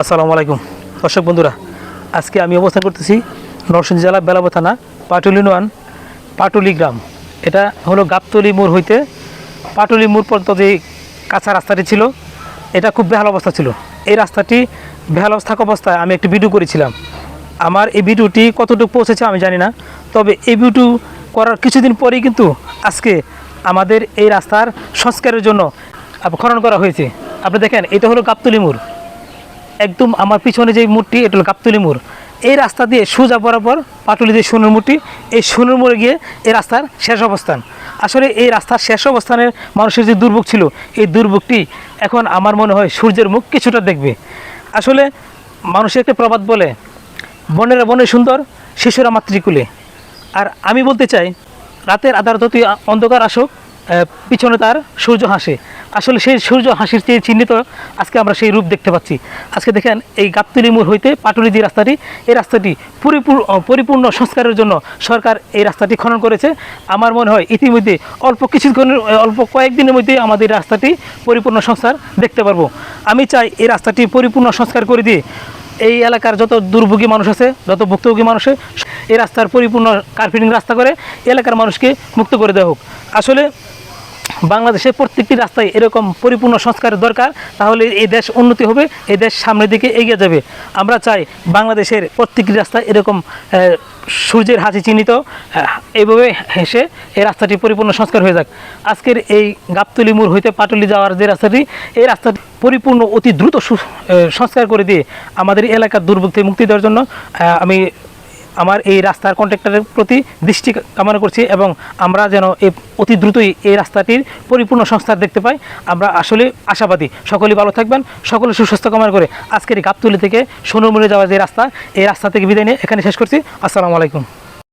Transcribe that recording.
আসসালামু আলাইকুম। দর্শক বন্ধুরা, আজকে আমি অবস্থান করতেছি নরসিংদী জেলা বেলাব থানা, পাটুলি নোয়ান, পাটুলি গ্রাম। এটা হলো গাবতলি মোড় হইতে পাটুলি মোড় পর্যন্ত যে কাঁচা রাস্তাটি ছিল, এটা খুব বেহাল অবস্থা ছিল। এই রাস্তাটি বেহাল অবস্থা অবস্থায় আমি একটি ভিডিও করেছিলাম। আমার এই ভিডিওটি কতটুকু পৌঁছেছে আমি জানি না, তবে এই ভিডিও করার কিছুদিন পরেই কিন্তু আজকে আমাদের এই রাস্তার সংস্কারের জন্য খনন করা হয়েছে। আপনি দেখেন, এটা হলো গাবতলি মোড়। একদম আমার পিছনে যে মূর্তি, এটা হলো গাবতলি মোড়। এই রাস্তা দিয়ে সোজা বরাবর পাটুলি যে সোনার মূর্তি, এই সোনার মোড়ে গিয়ে এই রাস্তার শেষ অবস্থান। আসলে এই রাস্তার শেষ অবস্থানের মানুষের যে দুর্ভোগ ছিল, এই দুর্ভোগটি এখন আমার মনে হয় সূর্যের মুখ কিছুটা দেখবে। আসলে মানুষের একটা প্রবাদ বলে, বনেরা বনে সুন্দর, শিশুরা মাতৃকুলে। আর আমি বলতে চাই, রাতের আধার যতই অন্ধকার আসুক পিছনে তার সূর্য হাসে। আসলে সেই সূর্য হাসির চেয়ে চিহ্নিত আজকে আমরা সেই রূপ দেখতে পাচ্ছি। আজকে দেখেন, এই গাবতলি মোড় হইতে পাটুলি যে রাস্তাটি, এই রাস্তাটি পরিপূর্ণ পরিপূর্ণ সংস্কারের জন্য সরকার এই রাস্তাটি খনন করেছে। আমার মনে হয় ইতিমধ্যে অল্প কিছুক্ষণের অল্প কয়েকদিনের মধ্যে আমাদের রাস্তাটি পরিপূর্ণ সংস্কার দেখতে পারব। আমি চাই এই রাস্তাটি পরিপূর্ণ সংস্কার করে দিয়ে এই এলাকার যত দুর্ভোগী মানুষ আছে, যত ভুক্তভোগী মানুষ এই রাস্তার পরিপূর্ণ কার্পেটিং রাস্তা করে এলাকার মানুষকে মুক্ত করে দেওয়া হোক। আসলে বাংলাদেশের প্রত্যেকটি রাস্তায় এরকম পরিপূর্ণ সংস্কারের দরকার, তাহলে এই দেশ উন্নতি হবে, এই দেশ সামনের দিকে এগিয়ে যাবে। আমরা চাই বাংলাদেশের প্রত্যেকটি রাস্তায় এরকম সূর্যের হাসি চিহ্নিত এইভাবে হেসে এই রাস্তাটি পরিপূর্ণ সংস্কার হয়ে যাক। আজকের এই গাবতলি মোড় হইতে পাটুলি যাওয়ার যে রাস্তাটি, এই রাস্তাটি পরিপূর্ণ অতি দ্রুত সংস্কার করে দিয়ে আমাদের এলাকার দুর্ভোগ থেকে মুক্তি দেওয়ার জন্য আমি আমার এই রাস্তার কন্ট্রাক্টরের প্রতি দৃষ্টি কামনা করছি এবং আমরা যেন এই অতি দ্রুতই এই রাস্তাটির পরিপূর্ণ সংস্থার দেখতে পাই। আমরা আসলে আশাবাদী। সকলেই ভালো থাকবেন, সকলে সুস্বাস্থ্য কামনা করে আজকের গাবতলি থেকে সোনুরমুড়ে যাওয়া যে রাস্তা, এই রাস্তা থেকে বিদায় নিয়ে এখানে শেষ করছি। আসসালামু আলাইকুম।